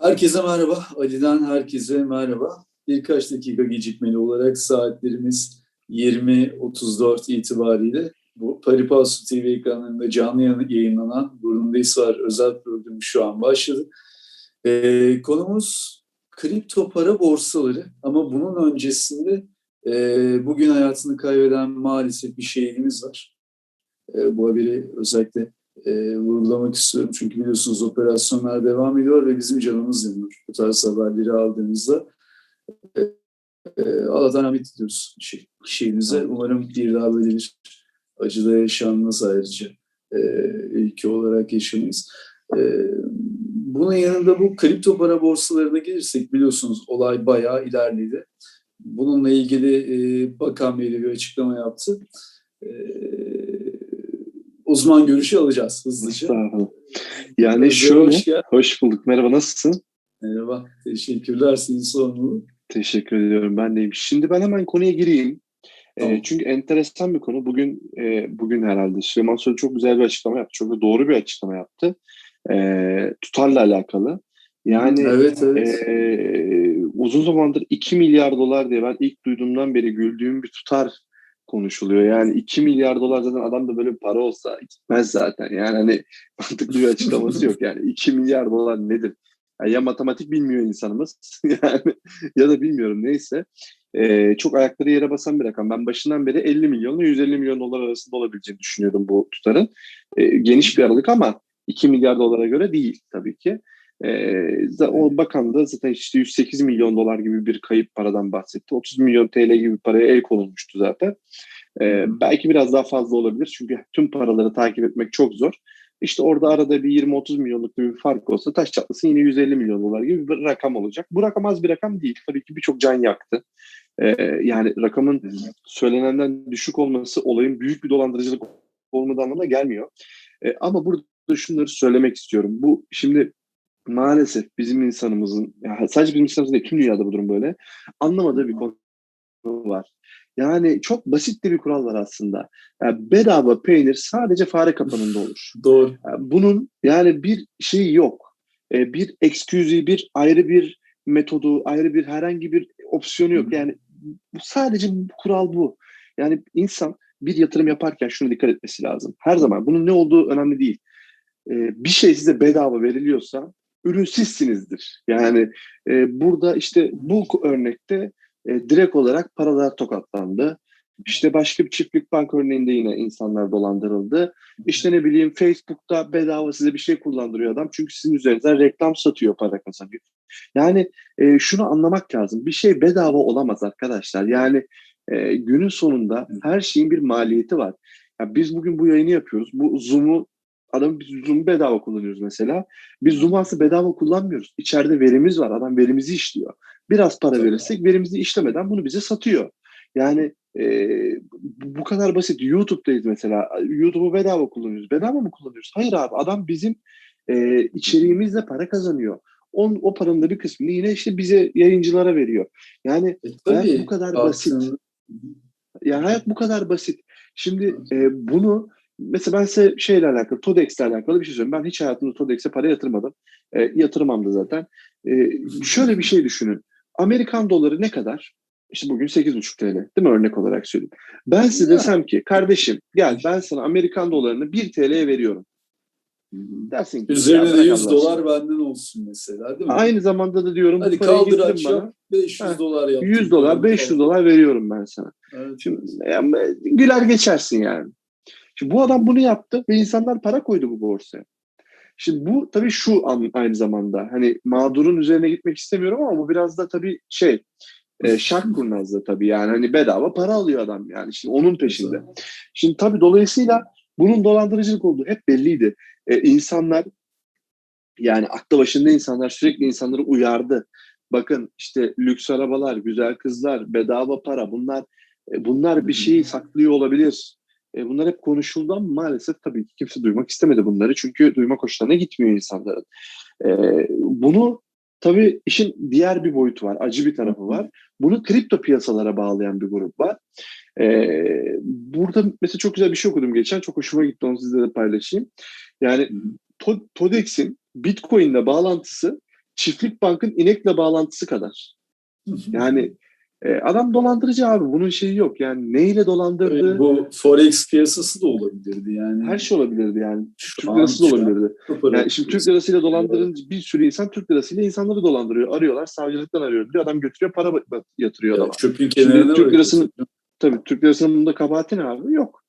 Herkese merhaba. Ali'den herkese merhaba. Birkaç dakika gecikmeli olarak saatlerimiz 20.34 itibariyle bu Paripasu TV ekranlarında canlı yayınlanan Burundays var özel programı şu an başladı. Ee, konumuz kripto para borsaları ama bunun öncesinde e, bugün hayatını kaybeden maalesef bir şehidimiz var. E, bu haberi özellikle e, vurgulamak istiyorum. Çünkü biliyorsunuz operasyonlar devam ediyor ve bizim canımız yanıyor. Bu tarz haberleri aldığımızda e, e, Allah'tan rahmet diliyoruz şey, şeyinize. Umarım bir daha böyle bir acıda yaşanmaz ayrıca. E, ülke olarak yaşamayız. E, bunun yanında bu kripto para borsalarına gelirsek biliyorsunuz olay bayağı ilerledi. Bununla ilgili e, Bakan bir açıklama yaptı. E, uzman görüşü alacağız hızlıca. Yani şöyle, hoş, hoş bulduk. Merhaba, nasılsın? Merhaba, teşekkürler. Sizin sorumluluğu. Teşekkür ediyorum, ben deyim. Şimdi ben hemen konuya gireyim. Tamam. E, çünkü enteresan bir konu. Bugün e, bugün herhalde Süleyman Soylu çok güzel bir açıklama yaptı. Çok da doğru bir açıklama yaptı. E, tutarla alakalı. Yani evet, evet. E, uzun zamandır 2 milyar dolar diye ben ilk duyduğumdan beri güldüğüm bir tutar konuşuluyor. Yani 2 milyar dolar zaten adam da böyle bir para olsa gitmez zaten. Yani hani mantıklı bir açıklaması yok. Yani 2 milyar dolar nedir? Yani ya matematik bilmiyor insanımız yani ya da bilmiyorum neyse. Ee, çok ayakları yere basan bir rakam. Ben başından beri 50 milyon ile 150 milyon dolar arasında olabileceğini düşünüyordum bu tutarın. Ee, geniş bir aralık ama 2 milyar dolara göre değil tabii ki. Ee, o bakan da zaten işte 108 milyon dolar gibi bir kayıp paradan bahsetti. 30 milyon TL gibi paraya el konulmuştu zaten. Ee, belki biraz daha fazla olabilir çünkü tüm paraları takip etmek çok zor. İşte orada arada bir 20-30 milyonluk bir fark olsa taş çatlasın yine 150 milyon dolar gibi bir rakam olacak. Bu rakam az bir rakam değil. Tabii ki birçok can yaktı. Ee, yani rakamın söylenenden düşük olması olayın büyük bir dolandırıcılık olmadığı anlamına gelmiyor. Ee, ama burada şunları söylemek istiyorum. Bu şimdi maalesef bizim insanımızın, yani sadece bizim insanımız değil tüm dünyada bu durum böyle, anlamadığı bir konu var. Yani çok basit bir kural var aslında. Yani bedava peynir sadece fare kapanında olur. Doğru. Yani bunun yani bir şeyi yok. E, bir eksküzi, bir ayrı bir metodu, ayrı bir herhangi bir opsiyonu yok. Yani bu sadece bu kural bu. Yani insan bir yatırım yaparken şuna dikkat etmesi lazım. Her zaman bunun ne olduğu önemli değil. E, bir şey size bedava veriliyorsa ürün sizsinizdir. Yani e, burada işte bu örnekte e, direkt olarak paralar tokatlandı. İşte başka bir çiftlik bank örneğinde yine insanlar dolandırıldı. İşte ne bileyim Facebook'ta bedava size bir şey kullandırıyor adam. Çünkü sizin üzerinizden reklam satıyor, para kazanıyor. Yani e, şunu anlamak lazım. Bir şey bedava olamaz arkadaşlar. Yani e, günün sonunda her şeyin bir maliyeti var. Ya biz bugün bu yayını yapıyoruz. Bu Zoom'u Adam biz Zoom'u bedava kullanıyoruz mesela. Biz Zoom aslında bedava kullanmıyoruz. İçeride verimiz var. Adam verimizi işliyor. Biraz para verirsek verimizi işlemeden bunu bize satıyor. Yani e, bu kadar basit. YouTube'dayız mesela. YouTube'u bedava kullanıyoruz. Bedava mı kullanıyoruz? Hayır abi. Adam bizim e, içeriğimizle para kazanıyor. On, o paranın da bir kısmını yine işte bize yayıncılara veriyor. Yani e, hayat bu kadar basit. Yani hayat bu kadar basit. Şimdi e, bunu Mesela ben size şeyle alakalı, TODEX'le alakalı bir şey söyleyeyim. Ben hiç hayatımda TODEX'e para yatırmadım. E, yatırmam da zaten. E, şöyle bir şey düşünün. Amerikan doları ne kadar? İşte bugün 8,5 TL. Değil mi örnek olarak söyleyeyim. Ben size desem ki kardeşim gel ben sana Amerikan dolarını 1 TL'ye veriyorum. Dersin ki, Üzerine de 100 dolar benden olsun mesela değil mi? Aynı zamanda da diyorum Hadi kaldır akşam 500 ha, dolar yap. 100 dolar 500 dolar veriyorum ben sana. Evet. Şimdi yani, güler geçersin yani. Şimdi bu adam bunu yaptı ve insanlar para koydu bu borsaya. Şimdi bu tabii şu an aynı zamanda hani mağdurun üzerine gitmek istemiyorum ama bu biraz da tabii şey e, şak kurnazda tabii yani hani bedava para alıyor adam yani şimdi onun peşinde. Şimdi tabii dolayısıyla bunun dolandırıcılık olduğu hep belliydi. E, insanlar yani aklı başında insanlar sürekli insanları uyardı. Bakın işte lüks arabalar, güzel kızlar, bedava para bunlar e, bunlar bir şeyi saklıyor olabilir. E, bunlar hep konuşuldu ama maalesef tabii ki kimse duymak istemedi bunları. Çünkü duymak hoşlarına gitmiyor insanların. E, bunu tabii işin diğer bir boyutu var, acı bir tarafı var. Bunu kripto piyasalara bağlayan bir grup var. E, burada mesela çok güzel bir şey okudum geçen. Çok hoşuma gitti onu sizle de paylaşayım. Yani TODEX'in Bitcoin'le bağlantısı Çiftlik Bank'ın inekle bağlantısı kadar. Yani e, adam dolandırıcı abi. Bunun şeyi yok. Yani neyle dolandırdı? Bu forex piyasası da olabilirdi yani. Her şey olabilirdi yani. Şu Türk an- lirası da an olabilirdi. Yani şimdi Türk lirasıyla dolandırınca bir sürü insan Türk lirasıyla insanları dolandırıyor. Arıyorlar, savcılıktan arıyor. Bir adam götürüyor, para yatırıyor adama. Evet, çöpün kenarına Türk lirasının tabii Türk lirasının bunda kabahati ne abi? Yok.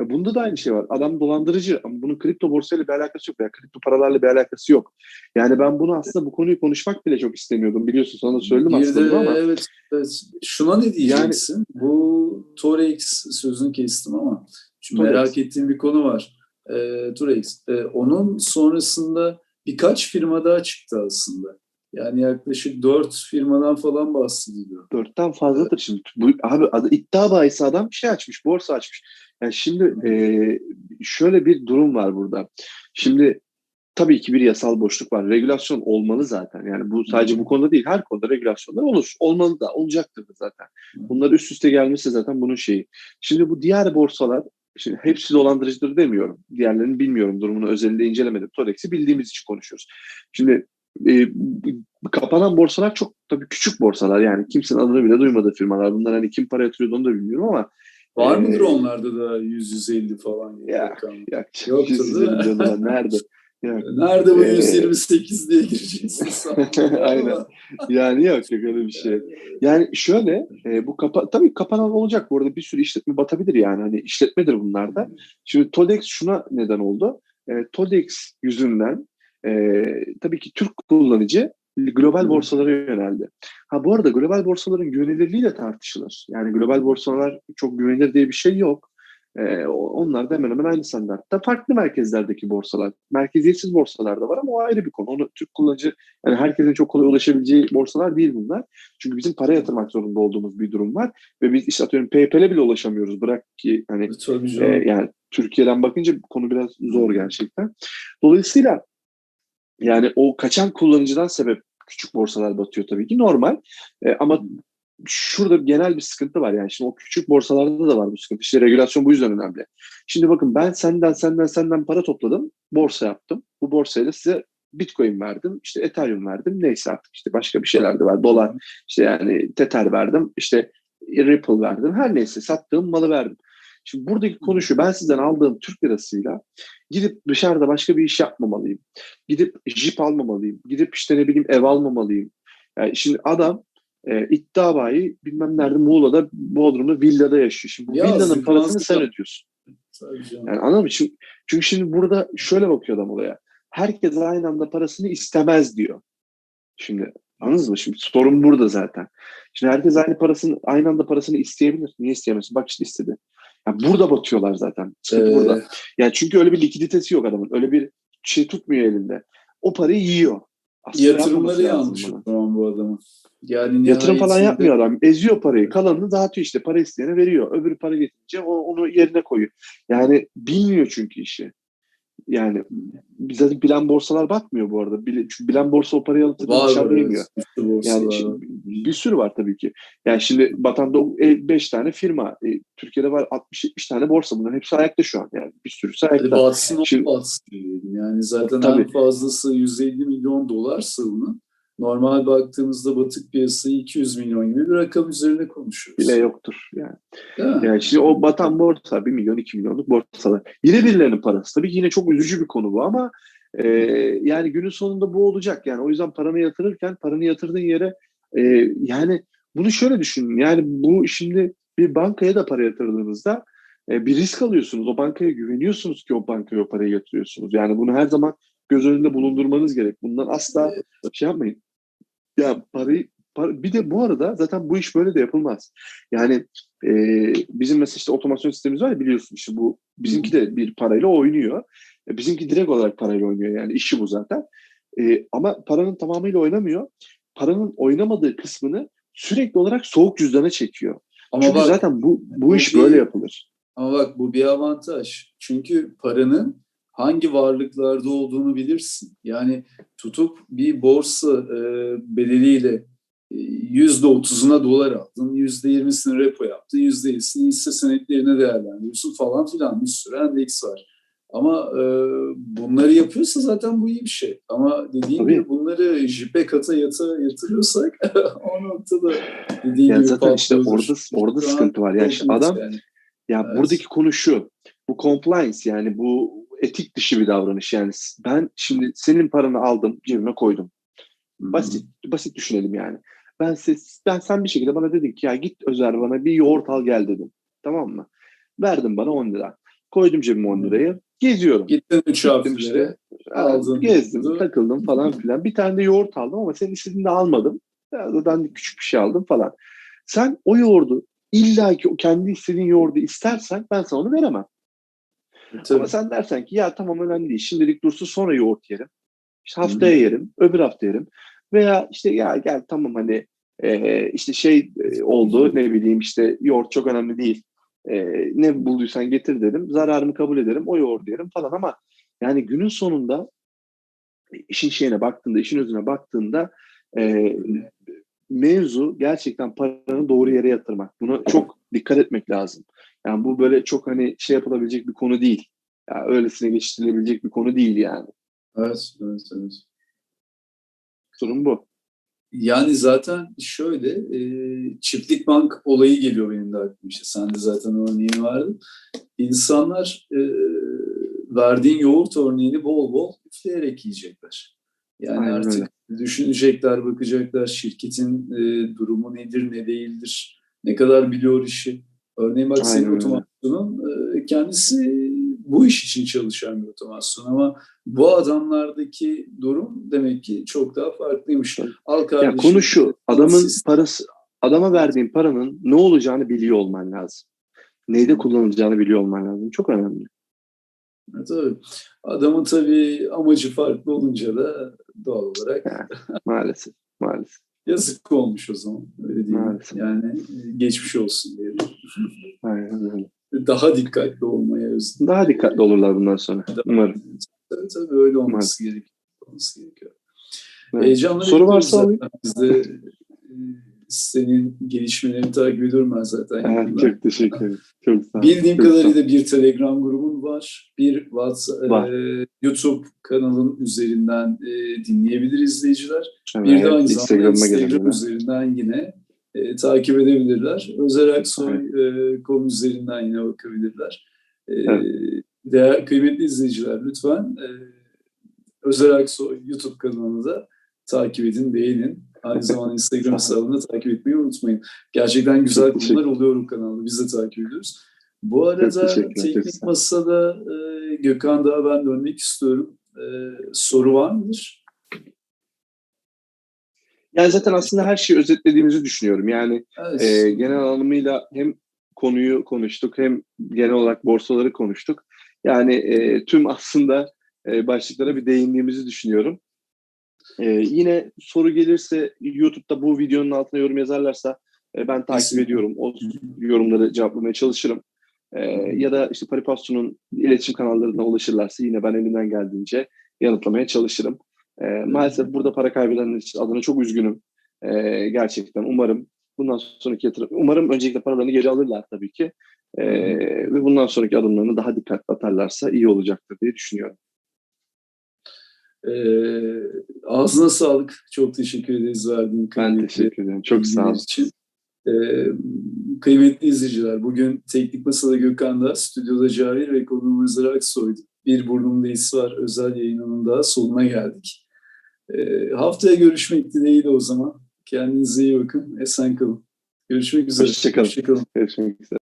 E, Bunda da aynı şey var. Adam dolandırıcı ama bunun kripto borsayla bir alakası yok veya kripto paralarla bir alakası yok. Yani ben bunu aslında bu konuyu konuşmak bile çok istemiyordum. Biliyorsun sana söyledim Bir aslında de ama evet, evet. Şuna ne diyeceksin? Bu Torex sözünü kestim ama Torex. merak ettiğim bir konu var. Ee, Torex. Ee, onun sonrasında birkaç firma daha çıktı aslında. Yani yaklaşık dört firmadan falan bahsediliyor. dörtten fazladır şimdi. Bu, abi iddia bahisi adam şey açmış, borsa açmış. Yani şimdi e, şöyle bir durum var burada. Şimdi tabii ki bir yasal boşluk var. Regülasyon olmalı zaten. Yani bu sadece bu konuda değil, her konuda regülasyonlar olur. Olmalı da, olacaktır da zaten. Bunlar üst üste gelmişse zaten bunun şeyi. Şimdi bu diğer borsalar, şimdi hepsi dolandırıcıdır demiyorum. Diğerlerini bilmiyorum, durumunu özelinde incelemedim. Torex'i bildiğimiz için konuşuyoruz. Şimdi e, kapanan borsalar çok tabii küçük borsalar yani kimsenin adını bile duymadığı firmalar. Bunlar hani kim para yatırıyordu onu da bilmiyorum ama Var Ee, mıdır onlarda da 100-150 falan? Ya, ya Yoktur, 150 değil mi? milyon dolar nerede? Ya, Nerede bu Ee, 128 diye gireceksin. Aynen. yani yok yok öyle bir şey. Yani şöyle e, bu kapa tabii kapanan olacak bu arada bir sürü işletme batabilir yani hani işletmedir bunlar da. Şimdi Todex şuna neden oldu. E, Todex yüzünden e, tabii ki Türk kullanıcı global borsalara yöneldi. Ha bu arada global borsaların güvenilirliği de tartışılır. Yani global borsalar çok güvenilir diye bir şey yok. E, o- onlar da hemen hemen aynı standartta. Farklı merkezlerdeki borsalar. Merkeziyetsiz borsalar da var ama o ayrı bir konu. Onu Türk kullanıcı yani herkesin çok kolay ulaşabileceği borsalar değil bunlar. Çünkü bizim para yatırmak zorunda olduğumuz bir durum var. Ve biz işte atıyorum PayPal'e bile ulaşamıyoruz. Bırak ki hani e, yani Türkiye'den bakınca konu biraz zor gerçekten. Dolayısıyla yani o kaçan kullanıcıdan sebep küçük borsalar batıyor tabii ki normal. E, ama şurada genel bir sıkıntı var yani şimdi o küçük borsalarda da var bu sıkıntı. İşte regülasyon bu yüzden önemli. Şimdi bakın ben senden senden senden para topladım. Borsa yaptım. Bu borsayla size Bitcoin verdim. işte Ethereum verdim. Neyse artık işte başka bir şeyler de var. Dolar işte yani Tether verdim. işte Ripple verdim. Her neyse sattığım malı verdim. Şimdi buradaki konu şu. Ben sizden aldığım Türk lirasıyla gidip dışarıda başka bir iş yapmamalıyım. Gidip jip almamalıyım. Gidip işte ne bileyim ev almamalıyım. Yani şimdi adam e, iddia bayi bilmem nerede Muğla'da Bodrum'da villada yaşıyor. Şimdi Ya villanın parasını sen ödüyorsun. Yani anladın mı? Çünkü, çünkü şimdi burada şöyle bakıyor adam olaya. Herkes aynı anda parasını istemez diyor. Şimdi anladınız mı? Şimdi sorun burada zaten. Şimdi herkes aynı parasını aynı anda parasını isteyebilir. Niye isteyemesin? Bak işte istedi. Yani burada batıyorlar zaten. Ee, burada. Yani çünkü öyle bir likiditesi yok adamın. Öyle bir şey tutmuyor elinde. O parayı yiyor. Aslında Yatırımları yanlış o zaman bu adamın. Yani Yatırım falan yapmıyor adam. Eziyor parayı. Kalanını dağıtıyor işte. Para isteyene veriyor. Öbürü para getirince o, onu yerine koyuyor. Yani bilmiyor çünkü işi. Yani bize bilen borsalar bakmıyor bu arada. Bile, çünkü bilen borsa o parayı alıp Var dışarıda yemiyor. Yani şimdi bir sürü var tabii ki. Yani şimdi Batan'da 5 tane firma. E, Türkiye'de var 60-70 tane borsa. Bunların hepsi ayakta şu an. Yani bir Hadi ayakta. batsın Şimdi- batsın diyelim. Yani zaten Tabii. en fazlası 150 milyon dolarsa bunun. Normal baktığımızda batık piyasayı 200 milyon gibi bir rakam üzerine konuşuyoruz. Bile yoktur. Yani. Mi? Yani şimdi o batan borsa 1 milyon 2 milyonluk borsalar. Yine birilerinin parası. Tabii yine çok üzücü bir konu bu ama e, yani günün sonunda bu olacak. Yani o yüzden paranı yatırırken paranı yatırdığın yere e, yani bunu şöyle düşünün. Yani bu şimdi bir bankaya da para yatırdığınızda e, bir risk alıyorsunuz. O bankaya güveniyorsunuz ki o bankaya o parayı yatırıyorsunuz. Yani bunu her zaman göz önünde bulundurmanız gerek. Bundan asla şey yapmayın. Ya parayı par- bir de bu arada zaten bu iş böyle de yapılmaz. Yani e, bizim mesela işte otomasyon sistemimiz var ya biliyorsun işte bu bizimki de bir parayla oynuyor. E, bizimki direkt olarak parayla oynuyor yani işi bu zaten. E, ama paranın tamamıyla oynamıyor. Paranın oynamadığı kısmını sürekli olarak soğuk cüzdana çekiyor. Ama Çünkü bak, zaten bu bu bu iş bir- böyle yapılır. ama bak bu bir avantaj. Çünkü paranın hangi varlıklarda olduğunu bilirsin. Yani tutup bir borsa e, bedeliyle e, yüzde otuzuna dolar aldın, yüzde yirmisini repo yaptın, yüzde yirmisini hisse senetlerine değerlendiriyorsun falan filan bir sürü endeks var. Ama e, bunları yapıyorsa zaten bu iyi bir şey. Ama dediğim Tabii. gibi bunları jipe kata yata yatırıyorsak o noktada dediğim Ya gibi zaten işte orada orada sıkıntı var. Yani işte adam yani. Ya Evet. buradaki konu şu. Bu compliance yani bu etik dışı bir davranış. Yani ben şimdi senin paranı aldım, cebime koydum. Basit basit düşünelim yani. Ben siz ben sen bir şekilde bana dedin ki ya git Özer bana bir yoğurt al gel dedim. Tamam mı? Verdin bana 10 lira. Koydum cebime 10 lirayı. Geziyorum. Gittin üç Gittim hafta işte. aldın, gezdim, yoğurdu. takıldım falan filan. Bir tane de yoğurt aldım ama senin istediğini de almadım. Dandik küçük bir şey aldım falan. Sen o yoğurdu illa ki kendi istediğin yoğurdu istersen ben sana onu veremem. Tabii. Ama sen dersen ki ya tamam önemli değil. Şimdilik dursun sonra yoğurt yerim. İşte haftaya yerim, öbür hafta yerim. Veya işte ya gel tamam hani e, işte şey e, oldu ne bileyim işte yoğurt çok önemli değil. E, ne bulduysan getir dedim. Zararımı kabul ederim. O yoğurdu yerim falan ama yani günün sonunda işin şeyine baktığında, işin özüne baktığında e, mevzu gerçekten paranı doğru yere yatırmak. Buna çok dikkat etmek lazım. Yani bu böyle çok hani şey yapılabilecek bir konu değil. Ya öylesine geçiştirilebilecek bir konu değil yani. Evet, evet, evet. Sorun bu. Yani zaten şöyle e, çiftlik bank olayı geliyor benim de aklıma işte. Sen de zaten örneğini verdin. İnsanlar e, verdiğin yoğurt örneğini bol bol üfleyerek yiyecekler. Yani Aynen artık düşünecekler, bakacaklar şirketin e, durumu nedir, ne değildir, ne kadar biliyor işi. Örneğin bak senin otomasyonun e, kendisi bu iş için çalışan bir otomasyon ama bu adamlardaki durum demek ki çok daha farklıymış. Al Ya kardeşim, konu şu. Adamın siz- parası adama verdiğin paranın ne olacağını biliyor olman lazım. Neyde kullanılacağını biliyor olman lazım. Çok önemli. Ha, tabii. Adamın tabii amacı farklı olunca da doğal olarak Maalesef. Maalesef. Yazık olmuş o zaman. Öyle değil mi? Maalesef. Yani e, geçmiş olsun diyelim. Aynen öyle. Daha dikkatli olmaya özledim. Daha dikkatli olurlar bundan sonra. Umarım. Tabii tabii öyle olması gerekiyor. Olması gerekiyor. Evet. Heyecanla Soru varsa alayım. zaten. Biz de senin gelişmelerini takip ediyorum ben zaten. Evet, çok teşekkür ederim. Çok sağ. Bildiğim Çok sağ kadarıyla bir Telegram grubun var. Bir WhatsApp, Var. e, YouTube kanalın üzerinden e, dinleyebilir izleyiciler. Evet, Bir de aynı zamanda Instagram üzerinden yine e, takip edebilirler. Özer Aksoy.com üzerinden yine bakabilirler. E, Evet. değer, kıymetli izleyiciler lütfen e, Özer Aksoy YouTube kanalını da takip edin, beğenin. Aynı zamanda Instagram hesabını takip etmeyi unutmayın. Gerçekten güzel konular oluyor o kanalda. Biz de takip ediyoruz. Bu arada teknik masada e, Gökhan daha ben dönmek istiyorum. E, soru var mıdır? Yani zaten aslında her şeyi özetlediğimizi düşünüyorum. Yani Evet. e, genel anlamıyla hem konuyu konuştuk hem genel olarak borsaları konuştuk. Yani e, tüm aslında e, başlıklara bir değindiğimizi düşünüyorum. E, yine soru gelirse YouTube'da bu videonun altına yorum yazarlarsa e, ben takip Kesinlikle. ediyorum. O yorumları cevaplamaya çalışırım. E, ya da işte Paripasto'nun iletişim kanallarına ulaşırlarsa yine ben elimden geldiğince yanıtlamaya çalışırım. E, maalesef burada para kaybedenler için adına çok üzgünüm. E, gerçekten umarım bundan sonraki yatırım, umarım öncelikle paralarını geri alırlar tabii ki. E, ve bundan sonraki adımlarını daha dikkatli atarlarsa iyi olacaktır diye düşünüyorum. E, ağzına sağlık. Çok teşekkür ederiz verdiğin Ben teşekkür ederim. Çok sağ olun. için. E, kıymetli izleyiciler, bugün Teknik Masa'da Gökhan'da, stüdyoda Cahil ve konuğumuz Aksoy'du. Bir burnumda his var. Özel yayınının daha sonuna geldik. E, haftaya görüşmek dileğiyle o zaman. Kendinize iyi bakın. Esen kalın. Görüşmek üzere. Hoşça kalın. Hoşça kalın. Görüşmek üzere.